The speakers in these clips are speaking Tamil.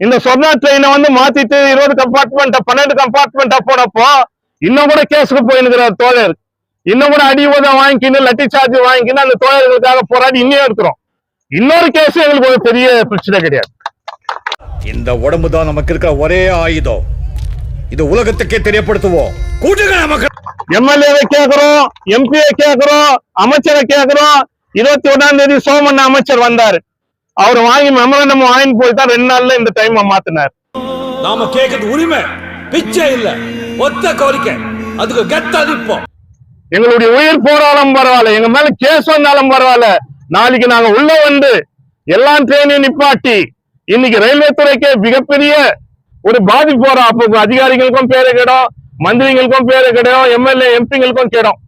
இந்த சொர்ணா ட்ரெயினை வந்து மாத்திட்டு இருபது கம்பார்ட்மெண்ட் பன்னெண்டு கம்பார்ட்மெண்டா போனப்போ இன்னும் கூட கேஸுக்கு போயிருக்கிறார் தோழர். இன்னும் கூட அடி உதம் வாங்கிக்கின்னு லட்டி சார்ஜ் வாங்கிக்கின்னு அந்த தோழர்களுக்காக போராடி இன்னும் இருக்கிறோம் இன்னொரு கேஸ் எங்களுக்கு ஒரு பெரிய பிரச்சனை கிடையாது. இந்த உடம்பு தான் நமக்கு இருக்கிற ஒரே ஆயுதம். இது உலகத்துக்கே தெரியப்படுத்துவோம். கூட்டுங்க நமக்கு. எம்எல்ஏவை கேக்குறோம் எம்பியை கேக்குறோம் அமைச்சரை கேக்குறோம். இருபத்தி ஒண்ணாம் தேதி சோமண்ண அமைச்சர் வந்தாரு. அவர் வாங்கி மெமரண்டம் வாங்கி போய் தான் ரெண்டு நாள்ல இந்த டைம் மாத்தினார். நாம கேட்கறது உரிமை. பிச்சை இல்ல. ஒத்த கோரிக்கை. அதுக்கு கெத்தா நிப்போம் எங்களுடைய உயிர் போராடம் பரவாயில்ல. எங்க மேல கேஸ் வந்தாலும் பரவாயில்ல. நாளைக்கு நாங்க உள்ள வந்து எல்லா ட்ரெயினையும் நிப்பாட்டி இன்னைக்கு ரயில்வே துறைக்கு மிகப்பெரிய ஒரு பாதிப்பு வரும். அப்போ அதிகாரிகளுக்கும் பேரு கிடும் மந்திரிகளுக்கும் பேரு கிடும் எம்எல்ஏ எம்பிங்களுக்கும் கிடும்.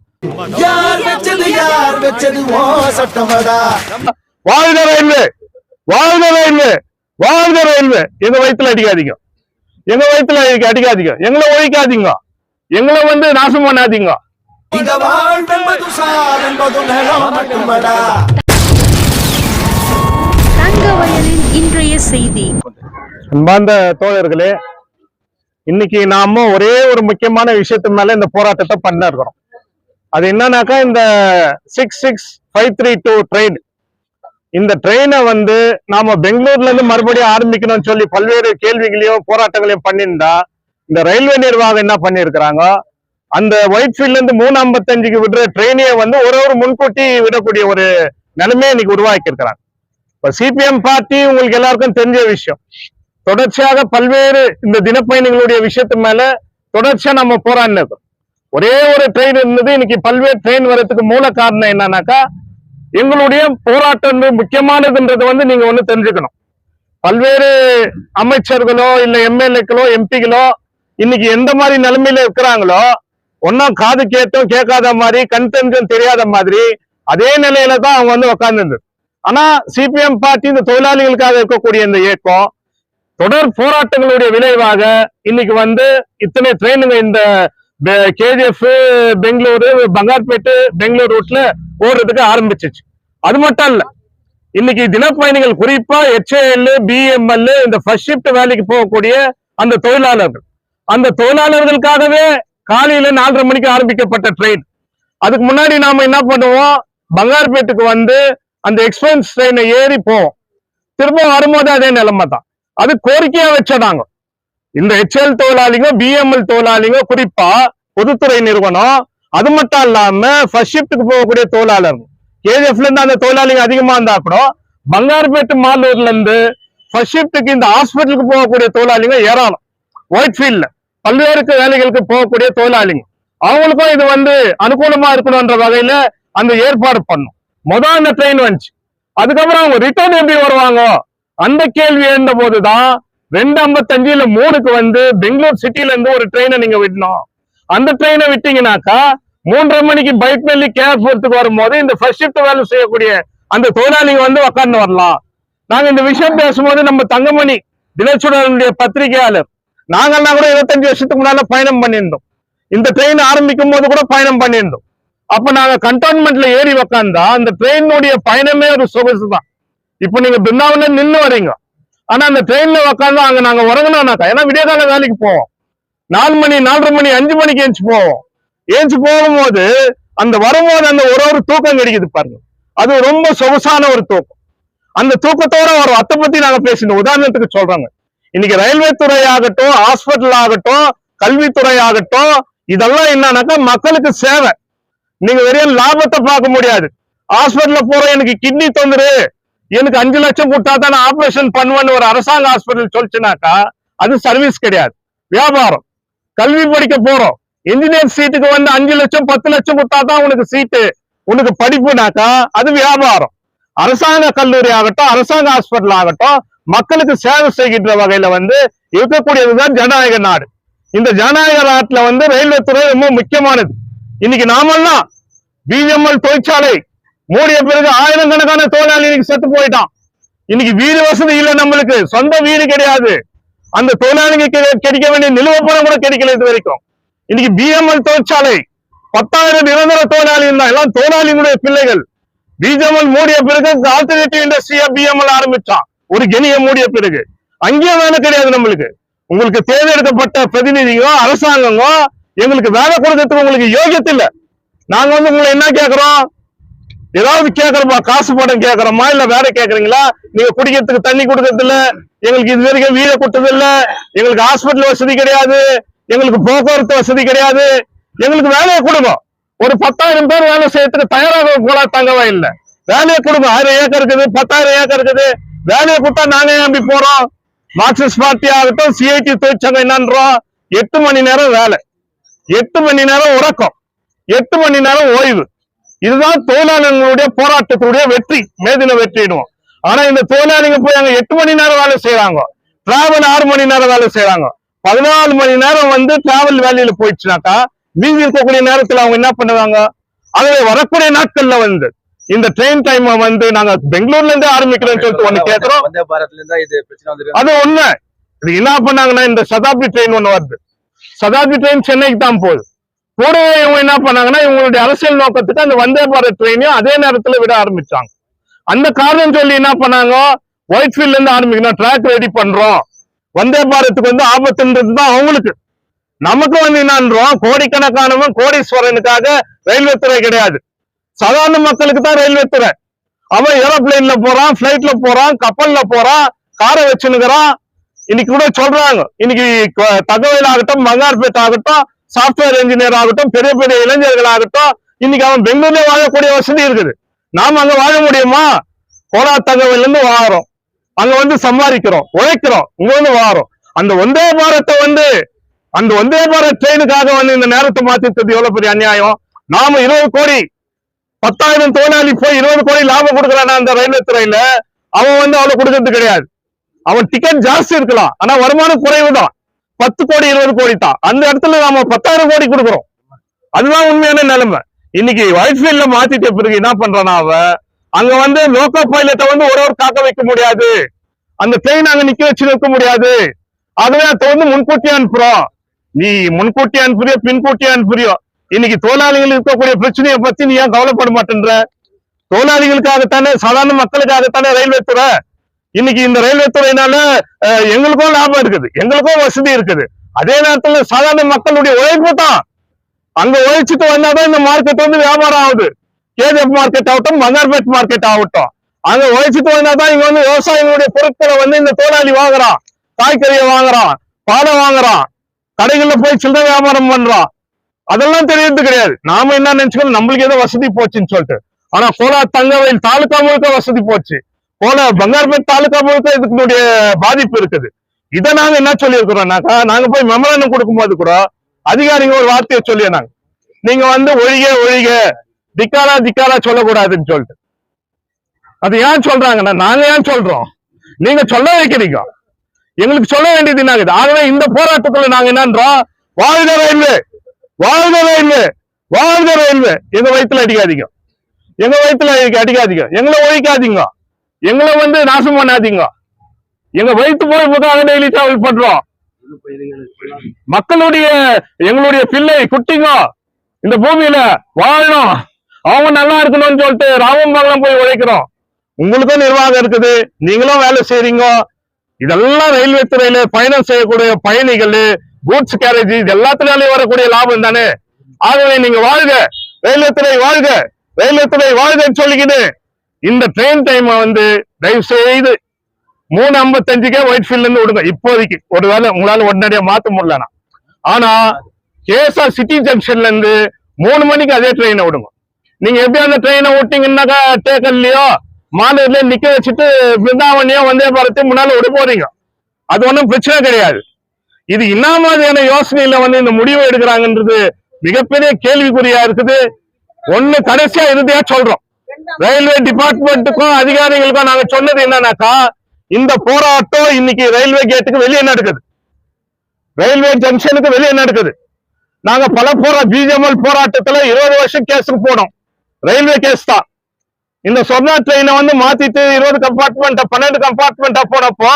யார் வச்சது யார் வச்சது? ஓ சட்டமடா வாழ்க ரயில்வே! வாழ்க ரயில்வே வாழ்க ரயில்வே. எங்க வயித்துல அடிக்காதீங்க. எங்க வயித்துல அடிக்க- அடிக்காதீங்க. எங்களை ஒழிக்காதீங்க. எங்களை வந்து நாசம் பண்ணாதீங்க. இன்றைய செய்தி. அன்பார்ந்த தோழர்களே இன்னைக்கு நாம ஒரே ஒரு முக்கியமான விஷயத்து மேல இந்த போராட்டத்தை பண்ண இருக்கிறோம். அது என்னன்னாக்கா இந்த six six five three two train இந்த ட்ரெயினை வந்து நாம பெங்களூர்ல இருந்து மறுபடியும் ஆரம்பிக்கணும்னு சொல்லி பல்வேறு கேள்விகளையும் போராட்டங்களையும் பண்ணியிருந்தா இந்த ரயில்வே நிர்வாகம் என்ன பண்ணியிருக்கிறாங்க? அந்த ஒயிட் ஃபீல்ட்ல இருந்து மூணு ஐம்பத்தஞ்சுக்கு விடுற ட்ரெயினையே வந்து ஒரு ஒரு முன்கூட்டி விடக்கூடிய ஒரு நிலைமையை இன்னைக்கு உருவாக்கி இருக்கிறாங்க இப்ப சிபிஎம் பார்ட்டி உங்களுக்கு எல்லாருக்கும் தெரிஞ்ச விஷயம். தொடர்ச்சியாக பல்வேறு இந்த தினப்பயணிகளுடைய விஷயத்து மேல தொடர்ச்சியா நம்ம போராடினது. ஒரே ஒரு ட்ரெயின் இருந்தது இன்னைக்கு பல்வேறு ட்ரெயின் வர்றதுக்கு மூல காரணம் என்னன்னாக்கா எங்களுடைய போராட்டம் முக்கியமானதுன்றது வந்து நீங்க ஒண்ணு தெரிஞ்சுக்கணும். பல்வேறு அமைச்சர்களோ இல்ல எம்எல்ஏக்களோ எம்பிகளோ இன்னைக்கு எந்த மாதிரி நிலைமையில இருக்கிறாங்களோ ஒன்னும் காது கேட்டும் கேட்காத மாதிரி கண் தெரிஞ்சும் தெரியாத மாதிரி அதே நிலையில தான் அவங்க வந்து உட்கார்ந்து ஆனா சிபிஎம் பார்ட்டி இந்த தொழிலாளிகளுக்காக இருக்கக்கூடிய இந்த இயக்கம் தொடர் போராட்டங்களுடைய விளைவாக இன்னைக்கு வந்து இத்தனை ட்ரெயினுங்க இந்த கேஜிஎஃப் பெங்களூரு பங்கார்பேட்டு பெங்களூர் ரூட்ல ஓடுறதுக்கு ஆரம்பிச்சிச்சு. அது மட்டும் இல்ல. இன்னைக்கு தினப்பயணிகள் குறிப்பா ஹெச்ஏஎல் பிஎம்எல் இந்த ஃபர்ஸ்ட் ஷிப்ட் வேலைக்கு போகக்கூடிய அந்த தொழிலாளர்கள். அந்த தொழிலாளர்களுக்காகவே காலையில நாலரை மணிக்கு ஆரம்பிக்கப்பட்ட ட்ரெயின் அதுக்கு முன்னாடி நாம என்ன பண்ணுவோம்? பங்கார்பேட்டுக்கு வந்து அந்த எக்ஸ்பிரஸ் ட்ரெயினை ஏறி போவோம். திரும்ப வரும்போது அதே நிலைமை தான் அது கோரிக்கையா வச்சதாங்க. இந்த ஹெச்எல் தொழிலாளிங்க பிஎம்எல் தொழிலாளிங்க குறிப்பா பொதுத்துறை நிறுவனம் அது மட்டும் இல்லாம ஃபர்ஸ்ட் ஷிப்டுக்கு போகக்கூடிய தொழிலாளர்கள். கேஜிஎஃப்ல இருந்து அந்த தொழிலாளிங்க அதிகமா இருந்தா கூட பங்காரப்பேட்டு மாலூர்ல இருந்து ஃபர்ஸ்ட் ஷிஃப்ட்டுக்கு இந்த ஹாஸ்பிட்டலுக்கு போகக்கூடிய தொழிலாளிங்க ஏராளம். ஒயிட் ஃபீல்ட்ல பல்வேறு வேலைகளுக்கு போகக்கூடிய தொழிலாளிங்க. அவங்களுக்கும் இது வந்து அனுகூலமா இருக்கணும்ன்ற வகையில அந்த ஏற்பாடு பண்ணும். முதல் அந்த ட்ரெயின் வந்துச்சு. அதுக்கப்புறம் அவங்க ரிட்டர்ன் எப்படி வருவாங்க? அந்த கேள்வி எழுந்த போதுதான் ரெண்டு ஐம்பத்தஞ்சு இல்ல மூணுக்கு வந்து பெங்களூர் சிட்டில இருந்து ஒரு ட்ரெயினை நீங்க விடணும். அந்த ட்ரெயினை விட்டீங்கன்னாக்கா மூன்றரை மணிக்கு பைக் மேலே கேர்போர்த்துக்கு வரும்போது இந்த ஃபர்ஸ்ட் ஷிஃப்ட் வேலை செய்யக்கூடிய அந்த தொழிலாளிங்க வந்து உக்காந்து வரலாம். நாங்க இந்த விஷயம் பேசும்போது நம்ம தங்கமணி தினச்சுடனுடைய பத்திரிகையாளர். நாங்கெல்லாம் கூட இருபத்தஞ்சு வருஷத்துக்கு முன்னால பயணம் பண்ணியிருந்தோம். இந்த ட்ரெயின் ஆரம்பிக்கும் போது கூட பயணம் பண்ணியிருந்தோம். அப்ப நாங்க கண்டோன்மெண்ட்ல ஏறி உக்காந்தா அந்த ட்ரெயினுடைய பயணமே ஒரு சொகுசு தான். இப்ப நீங்க பிருந்தாவன்ல நின்று வரீங்க. ஆனா அந்த ட்ரெயின்ல உக்காந்து அங்க நாங்க உறங்கணும்னாக்கா ஏன்னா விடியகால வேலைக்கு போவோம். நாலு மணி நாலரை மணி அஞ்சு மணிக்கு ஏஞ்சி போவோம். ஏஞ்சி போகும்போது அந்த வரும்போது அந்த ஒரு ஒரு தூக்கம் கிடைக்குது பாருங்க. அது ரொம்ப சொகுசான ஒரு தூக்கம். அந்த தூக்கத்தோட வரும். அத்தை பத்தி நாங்க பேசினோம். உதாரணத்துக்கு சொல்றாங்க. இன்னைக்கு ரயில்வே துறை ஆகட்டும் ஹாஸ்பிட்டல் ஆகட்டும் கல்வித்துறை ஆகட்டும் இதெல்லாம் என்னன்னாக்கா மக்களுக்கு சேவை. நீங்க வெறும் லாபத்தை பார்க்க முடியாது. ஹாஸ்பிட்டல்ல போற எனக்கு கிட்னி தொந்தரு எனக்கு அஞ்சு லட்சம் கொடுத்தா தான் ஆபரேஷன் பண்ணுவேன்னு ஒரு அரசாங்க ஹாஸ்பிட்டல் சொல்லிச்சுனாக்கா அது சர்வீஸ் கிடையாது. வியாபாரம். கல்வி படிக்க போறோம். இன்ஜினியர் சீட்டுக்கு வந்து அஞ்சு லட்சம் பத்து லட்சம் கொடுத்தா தான் உனக்கு சீட்டு உனக்கு படிப்புனாக்கா அது வியாபாரம். அரசாங்க கல்லூரி ஆகட்டும் அரசாங்க ஹாஸ்பிட்டல் ஆகட்டும் மக்களுக்கு சேவை செய்கின்ற வகையில வந்து இருக்கக்கூடியதுதான் ஜனநாயக நாடு. இந்த ஜனநாயக நாட்டுல வந்து ரயில்வே துறை ரொம்ப முக்கியமானது. இன்னைக்கு நாமெல்லாம் பிஎம்எல் தொழிற்சாலை மூடிய பிறகு ஆயிரக்கணக்கான தொழிலாளி இன்னைக்கு செத்து போயிட்டான். இன்னைக்கு வீடு வசதி இல்லை நம்மளுக்கு. சொந்த வீடு கிடையாது. அந்த தொழிலாளிக்கு கிடை- கிடைக்க வேண்டிய நிலுவப்பணம் கூட கிடைக்கல இது வரைக்கும். இன்னைக்கு பிஎம்எல் தொழிற்சாலை பத்தாயிரம் நிரந்தர தொழிலாளி இருந்தா எல்லாம் தொழிலாளிகளுடைய பிள்ளைகள். பிஜிஎம்எல் மூடிய பிறகு ஆல்டர்னேட்டிவ் இண்டஸ்ட்ரியா பிஎம்எல் ஆரம்பிச்சான். ஒரு கெனிய மூடிய பிறகு. அங்கேயும் வேலை கிடையாது நம்மளுக்கு. உங்களுக்கு தேர்ந்தெடுக்கப்பட்ட பிரதிநிதிகளோ அரசாங்கமோ எங்களுக்கு வேலை கொடுக்கறதுக்கு உங்களுக்கு யோகியத்து இல்ல. நாங்க வந்து உங்களை என்ன கேட்கறோம் ஏதாவது கேட்கறோமா காசு படம் கேட்கறோமா இல்ல வேற கேக்குறீங்களா? நீங்க குடிக்கிறதுக்கு தண்ணி கொடுக்கறது இல்ல எங்களுக்கு இது வரைக்கும் வீட கொட்டது இல்ல. எங்களுக்கு ஹாஸ்பிட்டல் வசதி கிடையாது. எங்களுக்கு போக்குவரத்து வசதி கிடையாது. எங்களுக்கு வேலையை கொடுங்க. ஒரு பத்தாயிரம் பேர் வேலை செய்யறதுக்கு தயாராக போல தங்கவே இல்லை. வேலையை கொடுங்க. ஆயிரம் ஏக்கர் இருக்குது பத்தாயிரம் ஏக்கர் இருக்குது. வேலையை கொடுத்தா நாங்க நம்பி போறோம்? மார்க்சிஸ்ட் பார்ட்டி ஆகட்டும் சிஐடி தொழிற்சங்கம் என்னன்றோம். எட்டு மணி நேரம் வேலை. எட்டு மணி நேரம் உறக்கம். எட்டு மணி நேரம் ஓய்வு. இதுதான் தொழிலாளர்களுடைய போராட்டத்துடைய வெற்றி. மேதின வெற்றிடுவோம் ஆனா இந்த தொழிலாளிங்க போய் அங்க எட்டு மணி நேரம் வேலை செய்யறாங்க டிராவல் ஆறு மணி நேரம் வேலை செய்யறாங்க பதினாலு மணி நேரம் வந்து டிராவல் வேலையில போயிடுச்சுனாக்கா மீதி இருக்கக்கூடிய நேரத்துல அவங்க என்ன பண்ணுவாங்க? ஆகவே வரக்கூடிய நாட்கள்ல வந்து இந்த ட்ரெயின் டைம் வந்து நாங்க பெங்களூர்ல இருந்து ஆரம்பிக்கிறோம்னு சொல்லிட்டு ஒண்ணு கேக்குறோம். அது உண்மை இது என்ன பண்ணாங்கன்னா இந்த சதாப்தி ட்ரெயின் ஒண்ணு வருது. சதாப்தி ட்ரெயின் சென்னைக்கு தான் போகுது. கூடவே இவங்க என்ன பண்ணாங்கன்னா இவங்களுடைய அரசியல் நோக்கத்துக்கு அந்த வந்தே பாரத் ட்ரெயினையும் அதே நேரத்துல விட ஆரம்பிச்சாங்க. அந்த காரணம் சொல்லி என்ன பண்ணாங்க? ஒயிட்ஃபீல்ட்ல இருந்து ஆரம்பிக்கணும். ட்ராக் ரெடி பண்றோம். வந்தே பாரத்துக்கு வந்து ஆபத்துன்றது தான் அவங்களுக்கு. நமக்கு வந்து என்னன்றோம்? கோடிக்கணக்கானவன் கோடீஸ்வரனுக்காக ரயில்வே துறை கிடையாது. சாதாரண மக்களுக்கு தான் ரயில்வே துறை. அவன் ஏரோப்ளைன்ல போறான் பிளைட்ல போறான் கப்பல்ல போறான் காரை வச்சுனுக்கிறான் இன்னைக்கு கூட சொல்றாங்க. இன்னைக்கு தகவல் ஆகட்டும் மங்கார்பேட் ஆகட்டும் சாஃப்ட்வேர் இன்ஜினியர் ஆகட்டும் பெரிய பெரிய இளைஞர்கள் ஆகட்டும் இன்னைக்கு அவன் பெங்களூர்ல வாழக்கூடிய வசதி இருக்குது. நாம அங்க வாழ முடியுமா? கோலா தகவல் இருந்து வாழறோம். அங்க வந்து சம்பாதிக்கிறோம் உழைக்கிறோம் இங்க வந்து வாரோம். அந்த வந்தே பாரத்தை வந்து அந்த வந்தே பாரத் ட்ரெயினுக்காக வந்து இந்த நேரத்தை மாத்திட்டது எவ்வளவு பெரிய அநியாயம்? நாம இருபது கோடி பத்தாயிரம் தொழிலாளி போய் இருபது கோடி லாபம் கொடுக்குறானா அந்த ரயில்வே துறையில? அவன் வந்து அவ்வளவு கொடுக்கறது கிடையாது. அவன் டிக்கெட் ஜாஸ்தி இருக்கலாம். ஆனா வருமானம் குறைவு தான் பத்து கோடி இருபது கோடி தான். அந்த இடத்துல நாம பத்தாயிரம் கோடி கொடுக்குறோம். அதுதான் உண்மையான நிலைமை. இன்னைக்கு ஒயிட்ஃபீல்ட்ல மாத்திட்ட பிறகு என்ன பண்றானா அவன்? அங்க வந்து லோக்கோ பைலட்டை வந்து ஒரு ஒரு காக்க வைக்க முடியாது. அந்த ட்ரெயின் அங்க நிக்க வச்சு நிற்க முடியாது. அதுவே அதை வந்து முன்கூட்டியே அனுப்புறோம். நீ முன்கூட்டியே அனுப்புறியோ பின்கூட்டியே அனுப்புறியோ? இன்னைக்கு தொழிலாளிகள் இருக்கக்கூடிய பிரச்சனையை பத்தி நீ ஏன் கவலைப்பட மாட்டேன்ற? தொழிலாளிகளுக்காகத்தானே சாதாரண மக்களுக்காகத்தானே ரயில்வே துறை? இன்னைக்கு இந்த ரயில்வே துறையினால அஹ், எங்களுக்கும் லாபம் இருக்குது. எங்களுக்கும் வசதி இருக்குது. அதே நேரத்துல சாதாரண மக்களுடைய உழைப்பு தான். அங்க உழைச்சிட்டு வந்தாதான் இந்த மார்க்கெட் வந்து வியாபாரம் ஆகுது. கேஜிஎஃப் மார்க்கெட் ஆகட்டும் மங்கர்பேட் மார்க்கெட் ஆகட்டும். அங்க உழைச்சிட்டு தோழினாதான் இங்க வந்து விவசாயிகளுடைய பொருட்களை வந்து இந்த தொழிலாளி வாங்குறான் காய்கறியை வாங்குறான் பாலை வாங்குறான் கடைகள்ல போய் சில்லறை வியாபாரம் பண்றான். அதெல்லாம் தெரியறது கிடையாது. நாம என்ன நினைச்சுக்கணும்? நம்மளுக்கு ஏதோ வசதி போச்சுன்னு சொல்லிட்டு. ஆனா கோலா தங்கவயில் தாலுகா முழுக்க வசதி போச்சு. கோலா பங்கார்பேட் தாலுகா முழுக்க இதுக்குடைய பாதிப்பு இருக்குது. இதை நாங்க என்ன சொல்லியிருக்கிறோம்னாக்கா நாங்க போய் மெமரண்டம் கொடுக்கும்போது கூட அதிகாரிங்க ஒரு வார்த்தையை சொல்லியிருந்தாங்க. நீங்க வந்து ஒழிக ஒழிக திக்காரா திக்காரா சொல்லக்கூடாதுன்னு சொல்லிட்டு. அது ஏன் சொல்றாங்கன்னா நாங்க ஏன் சொல்றோம்? நீங்க சொல்ல வைக்கிறீங்க. எங்களுக்கு சொல்ல வேண்டியது என்ன ஆகுது ஆகவே இந்த போராட்டத்துல நாங்க என்னன்றோம்? வாழ்க ரயில்வே வாழ்ந்த ரயில்வே வாழ்ந்த ரயில்வே. எங்க வயிற்றுல அடிக்காதீங்க. எங்க வயிற்றுல அடிக்காதீங்க. எங்களை ஒழிக்காதீங்க. எங்களை வந்து நாசம் பண்ணாதீங்க. எங்க வயிற்று பொறுப்புக்காக டெய்லி டிராவல் பண்றோம். மக்களுடைய எங்களுடைய பிள்ளை குட்டிங்க இந்த பூமியில வாழணும். அவங்க நல்லா இருக்கணும்னு சொல்லிட்டு ராமம்பாளையம் போய் உழைக்கிறோம். உங்களுக்கும் நிர்வாகம் இருக்குது. நீங்களும் வேலை செய்றீங்க. இதெல்லாம் ரயில்வே துறையில பயணம் செய்யக்கூடிய பயணிகள் கூட்ஸ் கேரேஜ் இது எல்லாத்துலயும் வரக்கூடிய லாபம் தானே? ஆகவே நீங்க வாழ்க. ரயில்வே துறை வாழ்க. ரயில்வே துறை வாழ்கன்னு சொல்லிக்கிட்டு இந்த ட்ரெயின் டைம் வந்து தயவு செய்து மூணு ஐம்பத்தஞ்சுக்கே ஒயிட் ஃபீல்ட்ல இருந்து விடுங்க. இப்போதைக்கு ஒருவேளை உங்களால உடனடியா மாத்த முடியலனா ஆனா கேஎஸ்ஆர் சிட்டி ஜங்ஷன்ல இருந்து மூணு மணிக்கு அதே ட்ரெயினை விடுங்க. நீங்க எப்படி அந்த ட்ரெயினை விட்டீங்கன்னாக்கா டேக்கல்லையோ மாநிலத்திலே நிக்க வச்சுட்டு பிருந்தாவனியோ வந்தே பாரத்தையும் முன்னால விட போறீங்க. அது ஒண்ணும் பிரச்சனை கிடையாது. இது என்ன மாதிரியான யோசனையில வந்து இந்த முடிவு எடுக்கிறாங்கன்றது மிகப்பெரிய கேள்விக்குறியா இருக்குது. ஒண்ணு கடைசியா இறுதியா சொல்றோம். ரயில்வே டிபார்ட்மெண்ட்டுக்கும் அதிகாரிகளுக்கும் நாங்க சொன்னது என்னன்னாக்கா இந்த போராட்டம் இன்னைக்கு ரயில்வே கேட்டுக்கு வெளியே நடக்குது. ரயில்வே ஜங்ஷனுக்கு வெளியே நடக்குது. நாங்க பல போரா பிஜிஎம்எல் போராட்டத்துல இருபது வருஷம் கேஸுக்கு போனோம். ரயில்வே கேஸ் தான். இந்த சொர்ணா ட்ரெயினை வந்து மாத்திட்டு இருபது கம்பார்ட்மெண்ட் பன்னெண்டு கம்பார்ட்மெண்டா போனப்போ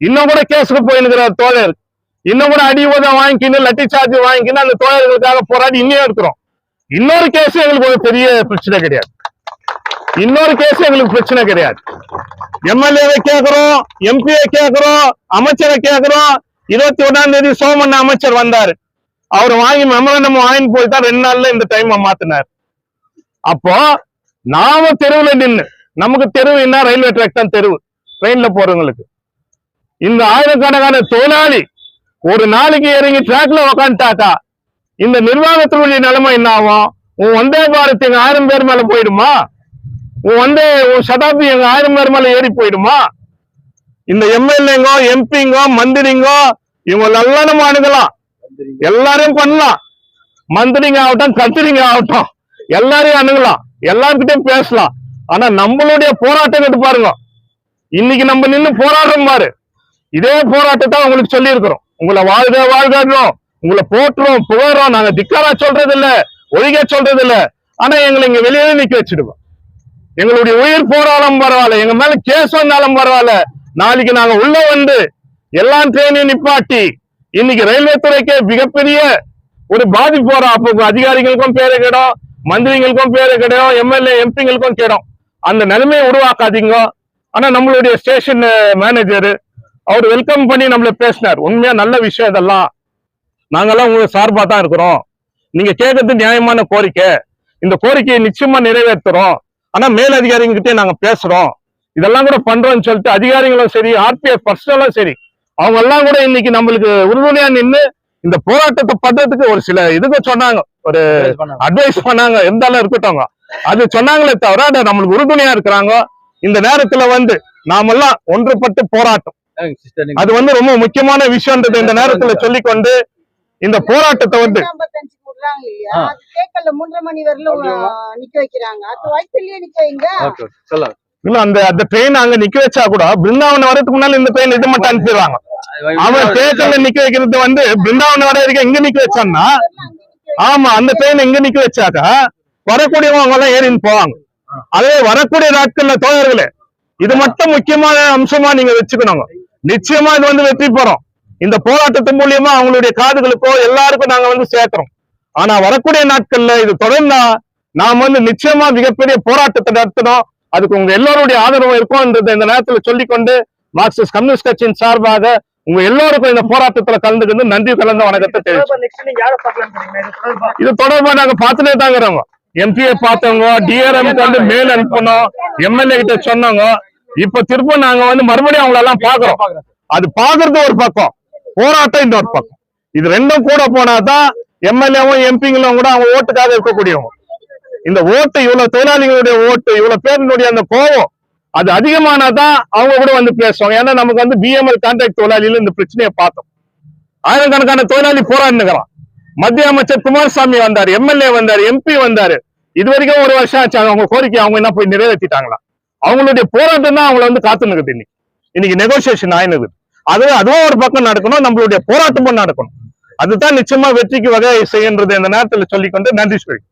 இன்னும் கூட கேஸுக்கு போயிருக்கிற தோழர். இன்னும் கூட அடி உதவி வாங்கிக்கின்னு லட்டி சார்ஜ் வாங்கிக்கின்னு அந்த தோழர்களுக்காக போராடி இன்னும் இருக்கிறோம். இன்னொரு கேஸ் எங்களுக்கு ஒரு பெரிய பிரச்சனை கிடையாது. இன்னொரு கேஸ் எங்களுக்கு பிரச்சனை கிடையாது. எம்எல்ஏவை கேக்குறோம் எம்பியை கேட்கிறோம் அமைச்சரை கேட்கிறோம். இருபத்தி ஒன்னாம் தேதி சோமண்ண அமைச்சர் வந்தாரு. அவர் வாங்கி மெமரண்டம் வாங்கி போய் தான் ரெண்டு நாள்ல இந்த டைம் மாத்தினார். அப்போ நாம தெருவுல நின்று நமக்கு தெருவு என்ன? ரயில்வே ட்ராக் தான் தெருவு. ட்ரெயின்ல போறவங்களுக்கு இந்த ஆயிரக்கணக்கான தொழிலாளி ஒரு நாளைக்கு இறங்கி ட்ராக்ல உக்காந்துட்டாக்கா இந்த நிர்வாகத்தினுடைய நிலைமை என்ன ஆகும்? உன் வந்தே பாரத் எங்க ஆயிரம் பேர் மேல போயிடுமா? உன் வந்தே உன் சதாப்தி எங்க ஆயிரம் பேர் மேல ஏறி போயிடுமா? இந்த எம்எல்ஏங்கோ எம்பிங்கோ மந்திரிங்கோ இவங்க எல்லாம் நம்ம அணுகலாம். எல்லாரையும் பண்ணலாம். மந்திரிங்க ஆகட்டும் கத்திரிங்க ஆகட்டும். எல்லாரையும் அணுகலாம். எல்லார்கிட்டயும் பேசலாம். ஆனா நம்மளுடைய போராட்டம் எடுத்து பாருங்க? இன்னைக்கு நம்ம நின்னு போராடுறோம் பாரு. இதே போராட்டத்தை உங்களுக்கு சொல்லி இருக்கிறோம் உங்களை வாழ்க வாழ்கிறோம் உங்களை போட்டுறோம் புகழறோம். நாங்க திக்காரா சொல்றது இல்ல ஒழிக சொல்றது இல்ல ஆனா எங்களை இங்க வெளியே நிக்க வச்சிடுவோம் எங்களுடைய உயிர் போராளம் பரவாயில்ல எங்க மேல கேஸ் வந்தாலும் பரவாயில்ல. நாளைக்கு நாங்க உள்ள வந்து எல்லா ட்ரெயினையும் நிப்பாட்டி இன்னைக்கு ரயில்வே துறைக்கே மிகப்பெரிய ஒரு பாதிப்பு வரும். அப்போ அதிகாரிகளுக்கும் பேரு கிடும் மந்திரிகளுக்கும் பேரு கிடையாது எம்எல்ஏ எம்பிங்களுக்கும் கிடும் அந்த நிலைமையை உருவாக்காதீங்க. ஆனா நம்மளுடைய ஸ்டேஷன் மேனேஜரு அவர் வெல்கம் பண்ணி நம்மள பேசினார். உண்மையா நல்ல விஷயம் இதெல்லாம். நாங்கெல்லாம் உங்களுக்கு சார்பா தான் இருக்கிறோம். நீங்க கேட்கறது நியாயமான கோரிக்கை. இந்த கோரிக்கையை நிச்சயமா நிறைவேற்றுறோம். ஆனா மேல் அதிகாரிகிட்டே நாங்க பேசுறோம். இதெல்லாம் கூட பண்றோம்னு சொல்லிட்டு அதிகாரிகளும் சரி ஆர்பிஎஃப் பர்சனலும் சரி அவங்க எல்லாம் கூட இன்னைக்கு நம்மளுக்கு உறுதுணையா நின்று இந்த போராட்டத்தை பண்றதுக்கு ஒரு சில இதுக்கு சொன்னாங்க. ஒரு அட்வைஸ் பண்ணாங்க. இருந்தாலும் இருக்கட்டும். அது சொன்னாங்களே தவிர அது நம்மளுக்கு உறுதுணையா இருக்கிறாங்க. இந்த நேரத்துல வந்து நாமெல்லாம் ஒன்றுபட்டு போராட்டம். அது வந்து ரொம்ப முக்கியமான விஷயம்ன்றது இந்த நேரத்துல சொல்லிக்கொண்டு இந்த போராட்டத்தை வந்து இல்ல அந்த அந்த ட்ரெயின் அங்க நிக்க வச்சா கூட பிருந்தாவனம் வரதுக்கு முன்னால இந்த ட்ரெயின் இது மட்டும் அனுப்பிடுவாங்க அவன் ஸ்டேஷன்ல நிக்க வைக்கிறது வந்து பிருந்தாவனம் வர வரைக்கும் எங்க நிக்க வச்சான்னா ஆமா அந்த ட்ரெயின் எங்க நிக்க வச்சாக்கா வரக்கூடியவங்க எல்லாம் ஏறின்னு போவாங்க. அதே வரக்கூடிய நாட்கள்ல தோழர்களே இது மட்டும் முக்கியமான அம்சமா நீங்க வச்சுக்கணுங்க. நிச்சயமா இது வந்து வெற்றி பெறும். இந்த போராட்டத்தின் மூலியமா அவங்களுடைய காதுகளுக்கோ எல்லாருக்கும் நாங்க வந்து சேர்க்கிறோம். ஆனா வரக்கூடிய நாட்கள்ல இது தொடர்ந்தா நாம் வந்து நிச்சயமா மிகப்பெரிய போராட்டத்தை நடத்தணும். அதுக்கு உங்க எல்லாருடைய ஆதரவு இருக்கும்ன்றதை இந்த நேரத்துல சொல்லிக்கொண்டு மார்க்சிஸ்ட் கம்யூனிஸ்ட் கட்சியின் சார்பாக உங்க எல்லோருக்கும் இந்த போராட்டத்துல கலந்துக்கிட்டு நன்றி கலந்த வணக்கத்தை தெரிவிச்சு இது தொடர்பா நாங்க பார்த்துட்டே தாங்கிறோங்க எம்பிஏ பார்த்தவங்க டிஆர்எம் வந்து மேல் அனுப்பணும் எம்எல்ஏ கிட்ட சொன்னவங்க இப்ப திரும்ப நாங்க வந்து மறுபடியும் அவங்கள எல்லாம் பாக்குறோம் அது பாக்குறது ஒரு பக்கம். போராட்டம் இந்த ஒரு பக்கம். இது ரெண்டும் கூட போனாதான் எம்எல்ஏவும் எம்பிங்களும் கூட அவங்க ஓட்டுக்காக இருக்கக்கூடியவங்க. இந்த ஓட்டு இவ்வளவு தொழிலாளிகளுடைய ஓட்டு இவ்வளவு பேரினுடைய அந்த கோவம் அது அதிகமானாதான் அவங்க கூட வந்து பேசுவாங்க. ஏன்னா நமக்கு வந்து பிஎம்எல் கான்ட்ராக்ட் தொழிலாளியில இந்த பிரச்சனையை பார்த்தோம். ஆயிரக்கணக்கான தொழிலாளி போராடினுக்கிறான் மத்திய அமைச்சர் குமாரசாமி வந்தார் எம்எல்ஏ வந்தார் எம்பி வந்தாரு. இது வரைக்கும் ஒரு வருஷம் ஆச்சு. அவங்க கோரிக்கை அவங்க என்ன போய் நிறைவேற்றிட்டாங்களா? அவங்களுடைய போராட்டம் தான் அவங்கள வந்து காத்துனுக்குது இன்னைக்கு. இன்னைக்கு நெகோசியேஷன் ஆயினுது. அது அதுவும் ஒரு பக்கம் நடக்கணும் நம்மளுடைய போராட்டமும் நடக்கணும். அதுதான் நிச்சயமா வெற்றிக்கு வகை செய்யன்றது இந்த நேரத்துல சொல்லிக்கொண்டு நன்றி சொல்லி